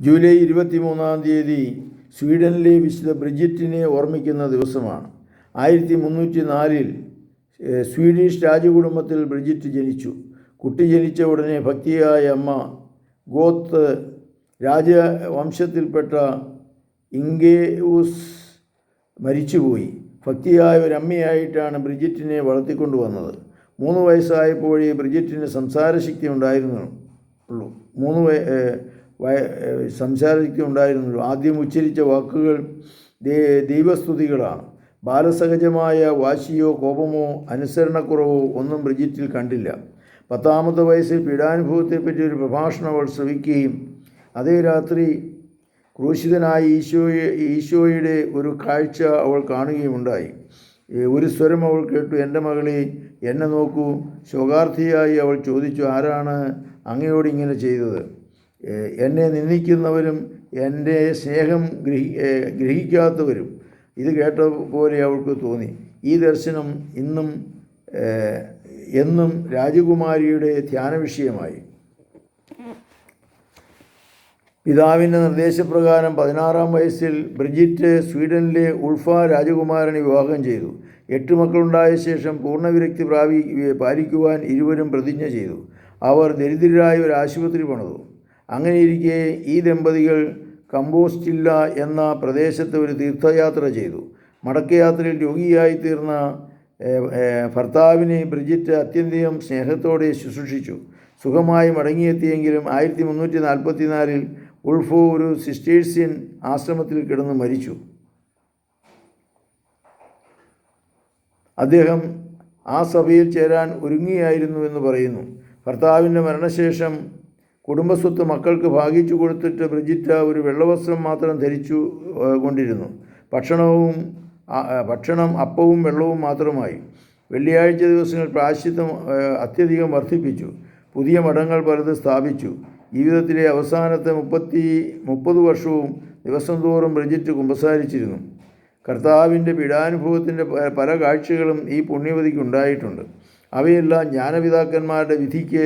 July ഇരുപത്തി മൂന്നാം തീയതി സ്വീഡനിലെ വിശുദ്ധ ബ്രിജിറ്റിനെ ഓർമ്മിക്കുന്ന ദിവസമാണ്. ആയിരത്തി മുന്നൂറ്റി നാലിൽ സ്വീഡിഷ് രാജകുടുംബത്തിൽ ബ്രിജിറ്റ് ജനിച്ചു. കുട്ടി ജനിച്ച ഉടനെ ഭക്തിയായ അമ്മ ഗോത്ത് രാജവംശത്തിൽപ്പെട്ട ഇങ്കേയൂസ് മരിച്ചുപോയി. ഭക്തിയായ ഒരു അമ്മയായിട്ടാണ് ബ്രിജിറ്റിനെ വളർത്തിക്കൊണ്ടുവന്നത്. മൂന്ന് വയസ്സായപ്പോഴേ ബ്രിജിറ്റിന് സംസാരശക്തി ഉണ്ടായിരുന്നു ഉള്ളൂ മൂന്ന് ഉണ്ടായിരുന്നുള്ളൂ ആദ്യം ഉച്ചരിച്ച വാക്കുകൾ ദൈവസ്തുതികളാണ്. ബാലസഹജമായ വാശിയോ കോപമോ അനുസരണക്കുറവോ ഒന്നും ബ്രിജിറ്റിൽ കണ്ടില്ല. പത്താമത്തെ വയസ്സിൽ പീഡാനുഭവത്തെപ്പറ്റി ഒരു പ്രഭാഷണം അവൾ ശ്രവിക്കുകയും അതേ രാത്രി ക്രൂശിതനായ ഈശോയെ ഈശോയുടെ ഒരു കാഴ്ച അവൾ കാണുകയും ഉണ്ടായി. ഒരു സ്വരം അവൾ കേട്ടു. എന്റെ മകളെ എന്നെ നോക്കൂ. ശോകാർത്ഥിയായി അവൾ ചോദിച്ചു ആരാണ് അങ്ങയോട് ഇങ്ങനെ ചെയ്തത്? എന്നെ നിന്ദിക്കുന്നവരും എന്റെ സ്നേഹം ഗ്രഹി ഗ്രഹിക്കാത്തവരും. ഇത് കേട്ട പോലെ അവൾക്ക് തോന്നി. ഈ ദർശനം ഇന്നും എന്നും രാജകുമാരിയുടെ ധ്യാന വിഷയമായി. പിതാവിന്റെ നിർദ്ദേശപ്രകാരം പതിനാറാം വയസ്സിൽ ബ്രിജിറ്റ് സ്വീഡനിലെ ഉൾഫ രാജകുമാരനെ വിവാഹം ചെയ്തു. എട്ട് മക്കളുണ്ടായ ശേഷം പൂർണവിരക്തി പ്രാപി പാലിക്കുവാൻ ഇരുവരും പ്രതിജ്ഞ ചെയ്തു. അവർ ദരിദ്രരായ ഒരു ആശുപത്രി പണിതു. അങ്ങനെയിരിക്കെ ഈ ദമ്പതികൾ കമ്പോസ്റ്റില്ല എന്ന പ്രദേശത്ത് ഒരു തീർത്ഥയാത്ര ചെയ്തു. മടക്കയാത്രയിൽ രോഗിയായി തീർന്ന ഭർത്താവിനെ ബ്രിജിറ്റ് അത്യന്തികം സ്നേഹത്തോടെ ശുശ്രൂഷിച്ചു. സുഖമായി മടങ്ങിയെത്തിയെങ്കിലും ആയിരത്തി മുന്നൂറ്റി നാൽപ്പത്തി നാലിൽ ഉൾഫോ ഒരു സിസ്റ്റേഴ്സ്യൻ ആശ്രമത്തിൽ കിടന്ന് മരിച്ചു. അദ്ദേഹം ആ സഭയിൽ ചേരാൻ ഒരുങ്ങിയായിരുന്നു എന്ന് പറയുന്നു. ഭർത്താവിന്റെ മരണശേഷം കുടുംബസ്വത്ത് മക്കൾക്ക് ഭാഗിച്ചു കൊടുത്തിട്ട് ബ്രിജിറ്റ ഒരു വെള്ളവസ്ത്രം മാത്രം ധരിച്ചു കൊണ്ടിരുന്നു. ഭക്ഷണവും ഭക്ഷണം അപ്പവും വെള്ളവും മാത്രമായി. വെള്ളിയാഴ്ച ദിവസങ്ങൾ പ്രാശ്ചിത്തം ഏഹ്, അത്യധികം വർദ്ധിപ്പിച്ചു. പുതിയ മഠങ്ങൾ പലത് സ്ഥാപിച്ചു. ജീവിതത്തിലെ അവസാനത്തെ മുപ്പത്തി മുപ്പത് വർഷവും ദിവസം തോറും ബ്രിജിറ്റ് കുമ്പസാരിച്ചിരുന്നു. കർത്താവിന്റെ പീഡാനുഭവത്തിന്റെ പല കാഴ്ചകളും ഈ പുണ്യവതിക്കുണ്ടായിട്ടുണ്ട് അവയെല്ലാം ജ്ഞാനപിതാക്കന്മാരുടെ വിധിക്ക്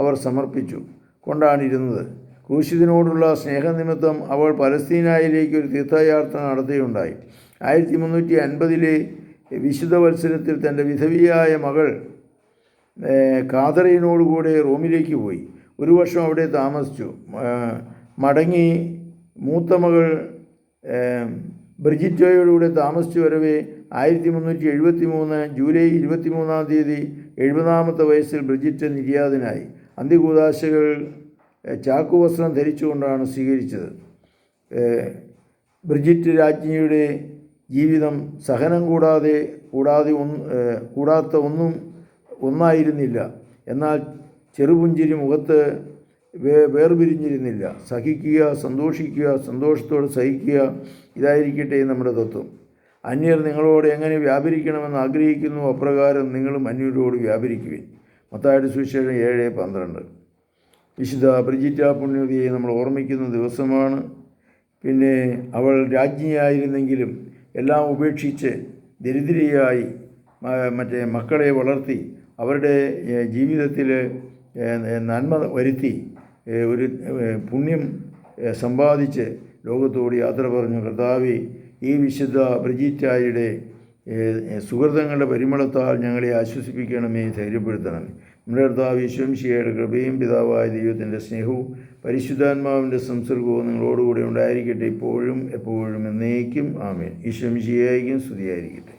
അവർ സമർപ്പിച്ചു. കൊണ്ടാണിരുന്നത്. ക്രൂശിതനോടുള്ള സ്നേഹനിമിത്തം അവൾ പലസ്തീനായിലേക്ക് ഒരു തീർത്ഥയാത്ര നടത്തുകയുണ്ടായി ആയിരത്തി മുന്നൂറ്റി അൻപതിലെ വിശുദ്ധ വത്സരത്തിൽ തന്റെ വിധവിയായ മകൾ കാതറയിനോടുകൂടെ റോമിലേക്ക് പോയി. ഒരു വർഷം അവിടെ താമസിച്ചു. മടങ്ങി മൂത്ത മകൾ ബ്രിജിറ്റോയോടുകൂടെ താമസിച്ചു വരവേ ആയിരത്തി മുന്നൂറ്റി എഴുപത്തി മൂന്ന് ജൂലൈ ഇരുപത്തി മൂന്നാം തീയതി എഴുപതാമത്തെ വയസ്സിൽ ബ്രിജിറ്റ് നിര്യാതനായി. അന്ത്യകൂതാശകൾ ഏഹ്, ചാക്കുവസ്ത്രം ധരിച്ചുകൊണ്ടാണ് സ്വീകരിച്ചത്. ബ്രിജിറ്റ് രാജ്ഞിയുടെ ജീവിതം സഹനം കൂടാതെ കൂടാതെ ഒന്ന് കൂടാത്ത ഒന്നും ഒന്നായിരുന്നില്ല. എന്നാൽ ചെറുപുഞ്ചിരി മുഖത്ത് വേ വേർപിരിഞ്ഞിരുന്നില്ല. സഹിക്കുക സന്തോഷിക്കുക സന്തോഷത്തോടെ സഹിക്കുക ഇതായിരിക്കട്ടെ നമ്മുടെ തത്വം. അന്യർ നിങ്ങളോട് എങ്ങനെ വ്യാപരിക്കണമെന്ന് ആഗ്രഹിക്കുന്നു അപ്രകാരം നിങ്ങളും അന്യരോട് വ്യാപരിക്കുവിൻ. മത്തായുടെ സുവിശേഷം ഏഴ് പന്ത്രണ്ട്. വിശുദ്ധ ബ്രിജിറ്റ പുണ്യവതിയെ നമ്മൾ ഓർമ്മിക്കുന്ന ദിവസമാണ്. പിന്നെ അവൾ രാജ്ഞിയായിരുന്നെങ്കിലും എല്ലാം ഉപേക്ഷിച്ച് ദരിദ്രയായി മറ്റേ മക്കളെ വളർത്തി അവരുടെ ജീവിതത്തിൽ നന്മ വരുത്തി ഒരു പുണ്യം സമ്പാദിച്ച് ലോകത്തോട് യാത്ര പറഞ്ഞു കർത്താവി ഈ വിശുദ്ധ ബ്രിജിറ്റായുടെ സുഹൃതങ്ങളുടെ പരിമളത്താൽ ഞങ്ങളെ ആശ്വസിപ്പിക്കണമേ ധൈര്യപ്പെടുത്തണമേ. നമ്മുടെ കർത്താവ് ഈശ്വംശിയുടെ കൃപയും പിതാവായ ദൈവത്തിന്റെ സ്നേഹവും പരിശുദ്ധാത്മാവിന്റെ സംസർഗവും നിങ്ങളോടുകൂടി ഉണ്ടായിരിക്കട്ടെ ഇപ്പോഴും എപ്പോഴും എന്നേക്കും. ആമേൻ. ഈശ്വംശിയായിരിക്കും സ്തുതിയായിരിക്കട്ടെ.